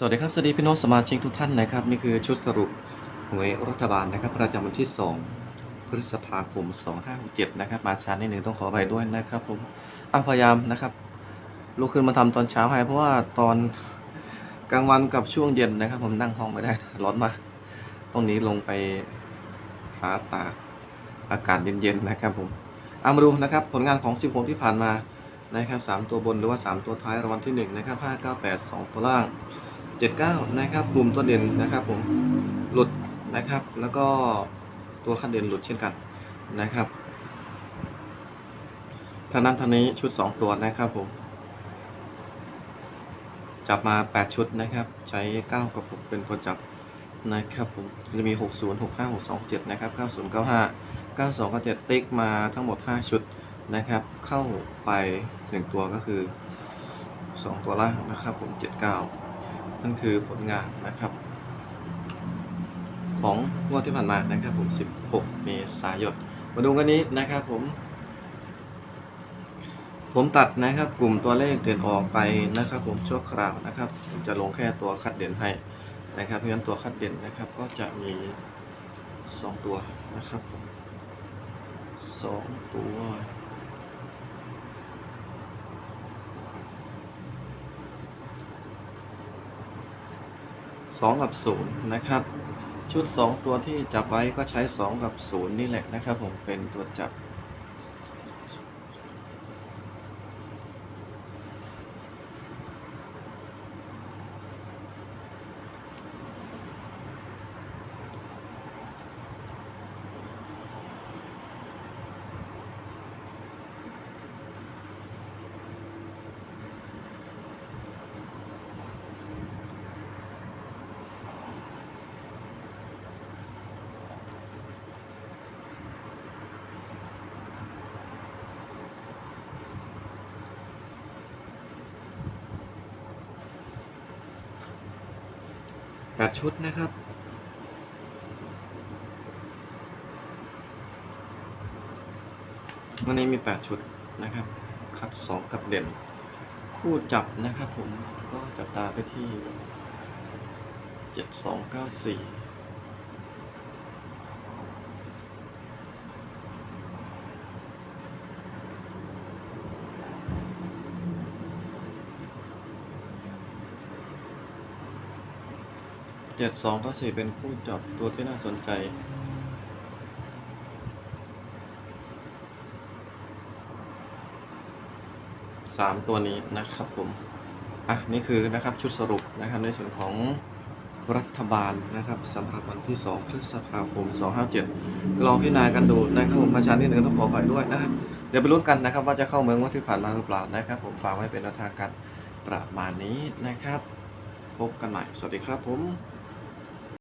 สวัสดีครับ สวัสดีพี่น้องสมาชิกทุกท่านนะครับ นี่คือชุดสรุปหวยรัฐบาลนะครับ ประจำวันที่ 2 พฤษภาคม 2567 นะครับ มาช้านิดนึงต้องขออภัยด้วยนะครับผมอะพยายามนะครับลุกขึ้นมาทำตอนเช้าให้เพราะว่าตอนกลางวันกับช่วงเย็นนะครับ ผมนั่งห้องไม่ได้ร้อนมากต้องนี้ลงไปหาตากอากาศเย็นๆนะครับผมเอามาดูนะครับ ผลงานของ 16 ที่ผ่านมานะครับ 3 ตัวบนหรือว่า 3 ตัวท้ายรางวัลที่ 1 นะครับ 598 2 ตัวล่าง 79 นะครับกลุ่มตัวเด่นนะครับผมหลุดนะครับ แล้วก็ตัวขั้นเด่นหลุดเช่นกันนะครับทางนั้นทางนี้ชุด 2 ตัวนะครับผมจับมา 8 ชุดนะครับ ใช้ 9 กับ 6 เป็นตัวจับนะครับผมจะมี 60 65 62 7นะครับ90 95 92 97ติ๊กมาทั้งหมด 5 ชุดนะครับ เข้าไป 1 ตัวก็คือ 2 ตัวล่างนะครับผม 79 นั่นคือผลงานนะครับ ของงวดที่ผ่านมานะครับผม 16 เมษายน มาดูกันนี้นะครับผม ผมตัดนะครับกลุ่มตัวเลขเด่นออกไปนะครับ ผมชั่วคราวนะครับผมจะลงแค่ตัวคัดเด่นให้นะครับเพราะฉะนั้นตัวคัดเด่นนะครับก็จะมี 2 ตัวนะครับผมสองตัว สองกับศูนย์นะครับ ชุดสองตัวที่จับไว้ก็ใช้สองกับศูนย์นี่แหละนะครับผมเป็นตัวจับ แปดชุดนะครับ วันนี้มี 8 ชุดนะครับ คัด 2 กับเด่น คู่จับนะครับผมก็จับตาไปที่ 7294 เจ็ดสองก็สี่เป็นคู่จับตัวที่น่าสนใจ สามตัวนี้นะครับผม อะ นี่คือนะครับชุดสรุปนะครับในส่วนของรัฐบาลนะครับสำหรับวันที่ 2 พฤษภาคม 257 ลองพิจารณากันดูนะครับผมประชาชนิดนึงต้องขออยด้วยนะครับ เดี๋ยวไปลุ้นกันนะครับ ว่าจะเข้าเมืองวันที่ผ่านมาหรือเปล่านะครับ ผมฝากไว้เป็นแนวทางการประมาณนี้นะครับ พบกันใหม่ สวัสดีครับผม